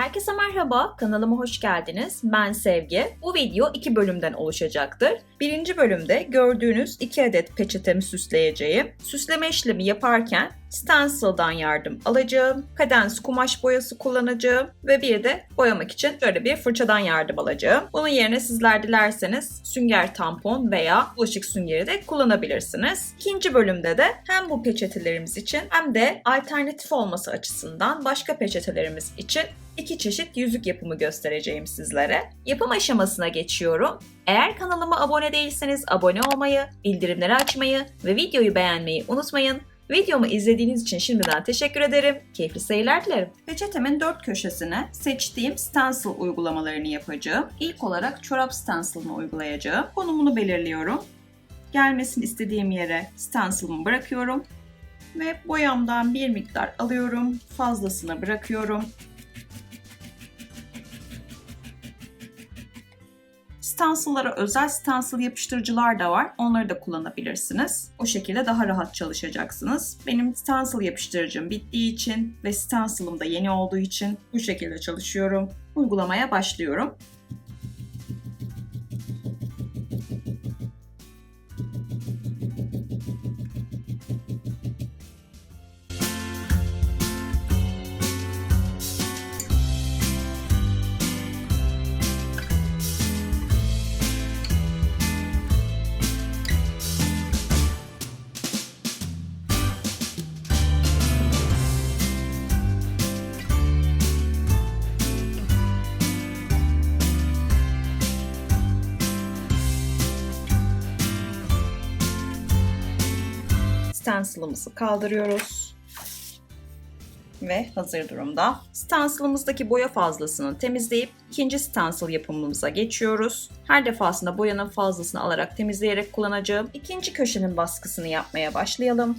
Herkese merhaba, kanalıma hoş geldiniz. Ben Sevgi. Bu video iki bölümden oluşacaktır. Birinci bölümde gördüğünüz iki adet peçetemi süsleyeceğim. Süsleme işlemi yaparken stencil'dan yardım alacağım, kadens kumaş boyası kullanacağım ve bir de boyamak için şöyle bir fırçadan yardım alacağım. Bunun yerine sizler dilerseniz sünger tampon veya bulaşık süngeri de kullanabilirsiniz. İkinci bölümde de hem bu peçetelerimiz için hem de alternatif olması açısından başka peçetelerimiz için iki çeşit yüzük yapımı göstereceğim sizlere. Yapım aşamasına geçiyorum. Eğer kanalıma abone değilseniz abone olmayı, bildirimleri açmayı ve videoyu beğenmeyi unutmayın. Videomu izlediğiniz için şimdiden teşekkür ederim. Keyifli seyirler dilerim. Peçetemin dört köşesine seçtiğim stencil uygulamalarını yapacağım. İlk olarak çorap stencil'ını uygulayacağım. Konumunu belirliyorum. Gelmesini istediğim yere stencil'ımı bırakıyorum. Ve boyamdan bir miktar alıyorum. Fazlasını bırakıyorum. Stencil'lara özel stencil yapıştırıcılar da var. Onları da kullanabilirsiniz. O şekilde daha rahat çalışacaksınız. Benim stencil yapıştırıcım bittiği için ve stencil'ım da yeni olduğu için bu şekilde çalışıyorum. Uygulamaya başlıyorum. Stencil'ımızı kaldırıyoruz. Ve hazır durumda. Stencil'ımızdaki boya fazlasını temizleyip ikinci stencil yapımımıza geçiyoruz. Her defasında boyanın fazlasını alarak temizleyerek kullanacağım. İkinci köşenin baskısını yapmaya başlayalım.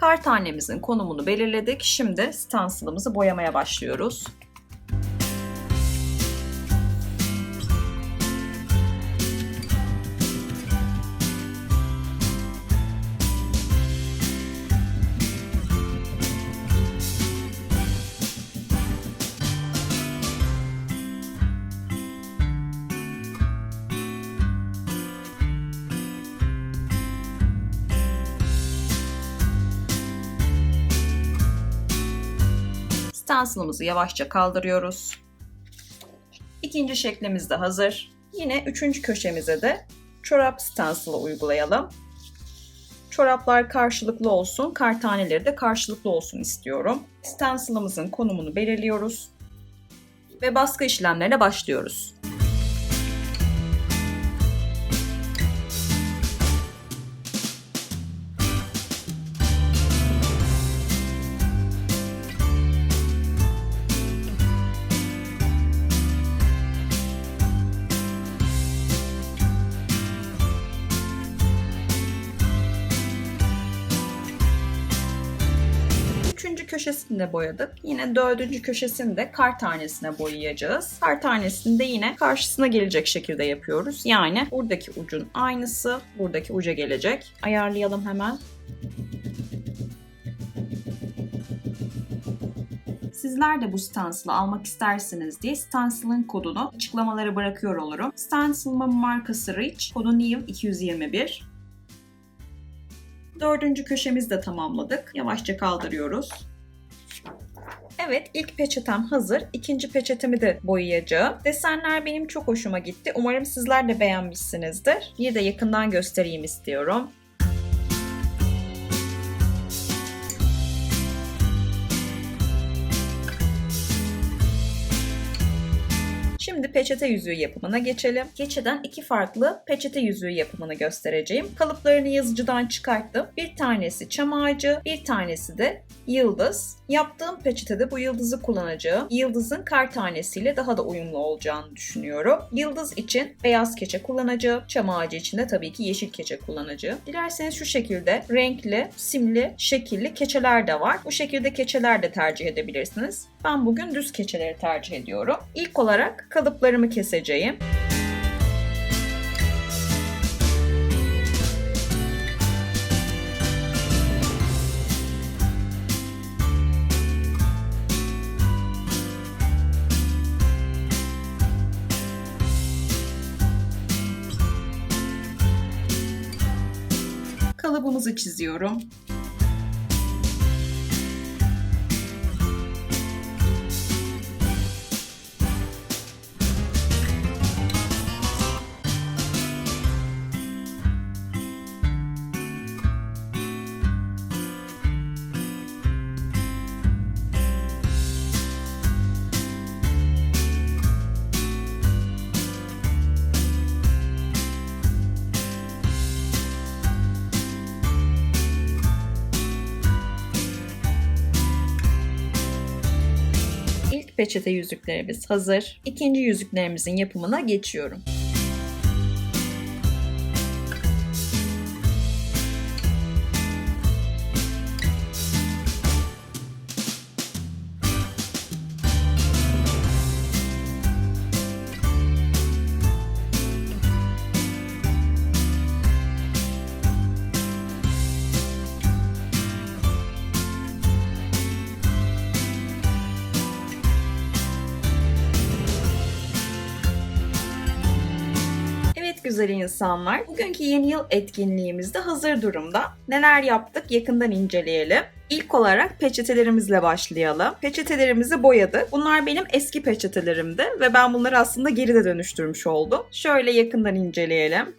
Kar tanemizin konumunu belirledik. Şimdi stencil'ımızı boyamaya başlıyoruz. Stencil'ımızı yavaşça kaldırıyoruz. İkinci şeklimiz de hazır. Yine üçüncü köşemize de çorap stencil'ı uygulayalım. Çoraplar karşılıklı olsun, kar taneleri de karşılıklı olsun istiyorum. Stencil'ımızın konumunu belirliyoruz ve baskı işlemlerine başlıyoruz. Köşesini de boyadık. Yine dördüncü köşesini de kar tanesine boyayacağız. Kar tanesini de yine karşısına gelecek şekilde yapıyoruz. Yani buradaki ucun aynısı buradaki uca gelecek. Ayarlayalım hemen. Sizler de bu stencil'ı almak isterseniz diye stencil'ın kodunu açıklamalara bırakıyor olurum. Stencil'ımın markası Rich, kodu NEW 221. Dördüncü köşemizi de tamamladık. Yavaşça kaldırıyoruz. Evet ilk peçetem hazır. İkinci peçetemi de boyayacağım. Desenler benim çok hoşuma gitti. Umarım sizler de beğenmişsinizdir. Bir de yakından göstereyim istiyorum. Şimdi peçete yüzüğü yapımına geçelim. Keçeden iki farklı peçete yüzüğü yapımını göstereceğim. Kalıplarını yazıcıdan çıkarttım. Bir tanesi çam ağacı, bir tanesi de yıldız. Yaptığım peçetede bu yıldızı kullanacağım. Yıldızın kar tanesiyle daha da uyumlu olacağını düşünüyorum. Yıldız için beyaz keçe kullanacağım. Çam ağacı için de tabii ki yeşil keçe kullanacağım. Dilerseniz şu şekilde renkli, simli, şekilli keçeler de var. Bu şekilde keçeler de tercih edebilirsiniz. Ben bugün düz keçeleri tercih ediyorum. İlk olarak kalıplarımı keseceğim. kalıbımızı çiziyorum. Peçete yüzüklerimiz hazır. İkinci yüzüklerimizin yapımına geçiyorum. Güzel insanlar, bugünkü yeni yıl etkinliğimizde hazır durumda. Neler yaptık yakından inceleyelim. İlk olarak peçetelerimizle başlayalım. Peçetelerimizi boyadık. Bunlar benim eski peçetelerimdi ve ben bunları aslında geri de dönüştürmüş oldum. Şöyle yakından inceleyelim.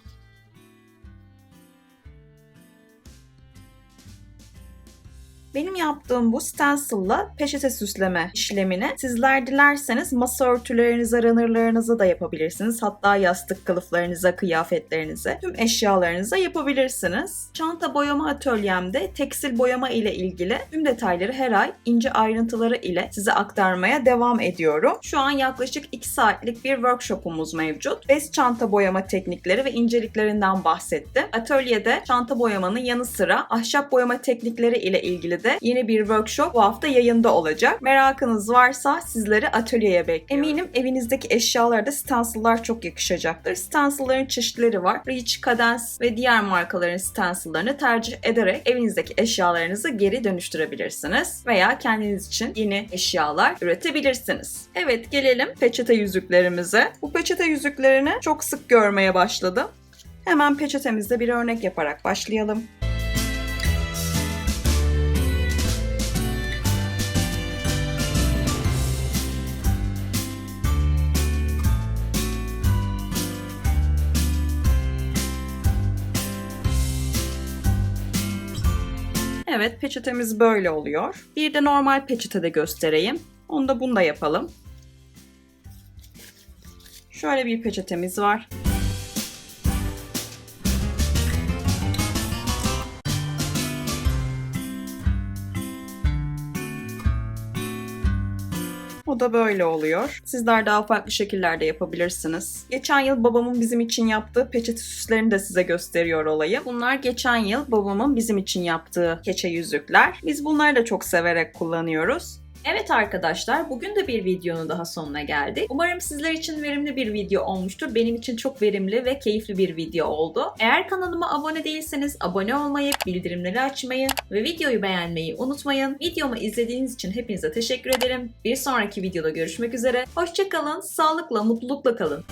Benim yaptığım bu stencil'la peçete süsleme işlemini sizler dilerseniz masa örtülerinize, runnerlarınıza da yapabilirsiniz. Hatta yastık kılıflarınıza, kıyafetlerinize, tüm eşyalarınıza yapabilirsiniz. Çanta boyama atölyemde tekstil boyama ile ilgili tüm detayları her ay ince ayrıntıları ile size aktarmaya devam ediyorum. Şu an yaklaşık 2 saatlik bir workshopumuz mevcut. Bez çanta boyama teknikleri ve inceliklerinden bahsettim. Atölyede çanta boyamanın yanı sıra ahşap boyama teknikleri ile ilgili de yeni bir workshop bu hafta yayında olacak. Merakınız varsa sizleri atölyeye bekliyorum. Eminim evinizdeki eşyalarda stencil'lar çok yakışacaktır. Stencil'ların çeşitleri var. Reach, Cadence ve diğer markaların stencil'larını tercih ederek evinizdeki eşyalarınızı geri dönüştürebilirsiniz. Veya kendiniz için yeni eşyalar üretebilirsiniz. Evet gelelim peçete yüzüklerimize. Bu peçete yüzüklerini çok sık görmeye başladım. Hemen peçetemizde bir örnek yaparak başlayalım. Evet peçetemiz böyle oluyor. Bir de normal peçete de göstereyim. Onu da bunu da yapalım. Şöyle bir peçetemiz var. Da böyle oluyor. Sizler daha farklı şekillerde yapabilirsiniz. Geçen yıl babamın bizim için yaptığı peçete süslerini de size gösteriyor olayım. Bunlar geçen yıl babamın bizim için yaptığı keçe yüzükler. Biz bunları da çok severek kullanıyoruz. Evet arkadaşlar, bugün de bir videonun daha sonuna geldik. Umarım sizler için verimli bir video olmuştur. Benim için çok verimli ve keyifli bir video oldu. Eğer kanalıma abone değilseniz abone olmayı, bildirimleri açmayı ve videoyu beğenmeyi unutmayın. Videomu izlediğiniz için hepinize teşekkür ederim. Bir sonraki videoda görüşmek üzere. Hoşçakalın, sağlıkla, mutlulukla kalın.